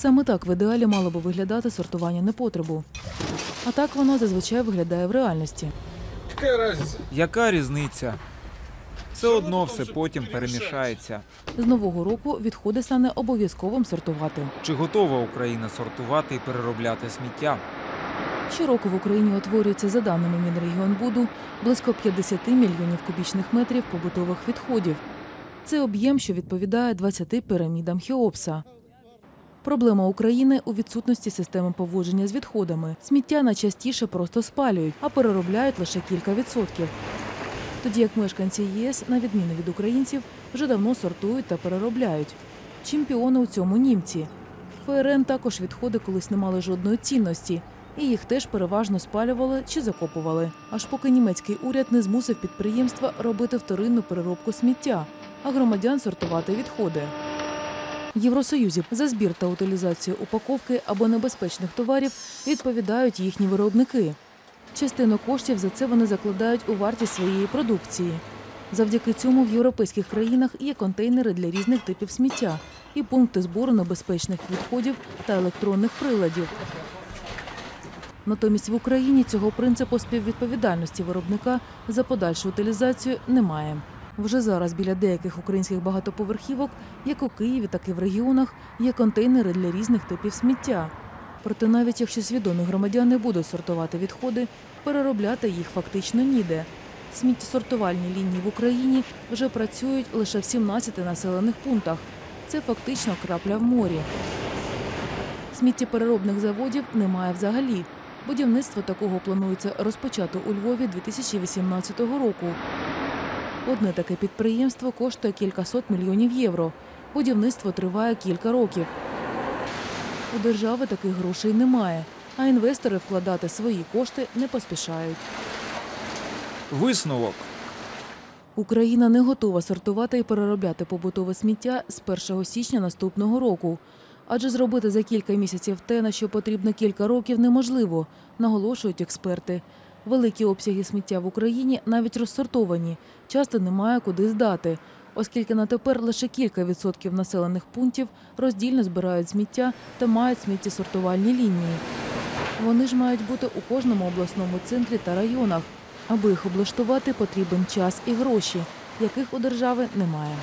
Саме так в ідеалі мало би виглядати сортування непотребу. А так воно зазвичай виглядає в реальності. Яка різниця? Все одно все потім перемішається. З нового року відходи стане обов'язковим сортувати. Чи готова Україна сортувати і переробляти сміття? Щороку в Україні утворюється, за даними Мінрегіонбуду, близько 50 мільйонів кубічних метрів побутових відходів. Це об'єм, що відповідає 20 пірамідам Хеопса. Проблема України у відсутності системи поводження з відходами. Сміття найчастіше просто спалюють, а переробляють лише кілька відсотків. Тоді як мешканці ЄС, на відміну від українців, вже давно сортують та переробляють. Чемпіони у цьому німці. ФРН також відходи колись не мали жодної цінності, і їх теж переважно спалювали чи закопували. Аж поки німецький уряд не змусив підприємства робити вторинну переробку сміття, а громадян сортувати відходи. Євросоюзі за збір та утилізацію упаковки або небезпечних товарів відповідають їхні виробники. Частину коштів за це вони закладають у вартість своєї продукції. Завдяки цьому в європейських країнах є контейнери для різних типів сміття і пункти збору небезпечних відходів та електронних приладів. Натомість в Україні цього принципу співвідповідальності виробника за подальшу утилізацію немає. Вже зараз біля деяких українських багатоповерхівок, як у Києві, так і в регіонах, є контейнери для різних типів сміття. Проте навіть якщо свідомі громадяни будуть сортувати відходи, переробляти їх фактично ніде. Сміттєсортувальні лінії в Україні вже працюють лише в 17 населених пунктах. Це фактично крапля в морі. Сміттєпереробних заводів немає взагалі. Будівництво такого планується розпочати у Львові 2018 року. Одне таке підприємство коштує кількасот мільйонів євро. Будівництво триває кілька років. У держави таких грошей немає, а інвестори вкладати свої кошти не поспішають. Висновок. Україна не готова сортувати і переробляти побутове сміття з 1 січня наступного року. Адже зробити за кілька місяців те, на що потрібно кілька років, неможливо, наголошують експерти. Великі обсяги сміття в Україні навіть розсортовані, часто немає куди здати, оскільки на тепер лише кілька відсотків населених пунктів роздільно збирають сміття та мають сміттєсортувальні лінії. Вони ж мають бути у кожному обласному центрі та районах. Аби їх облаштувати, потрібен час і гроші, яких у держави немає.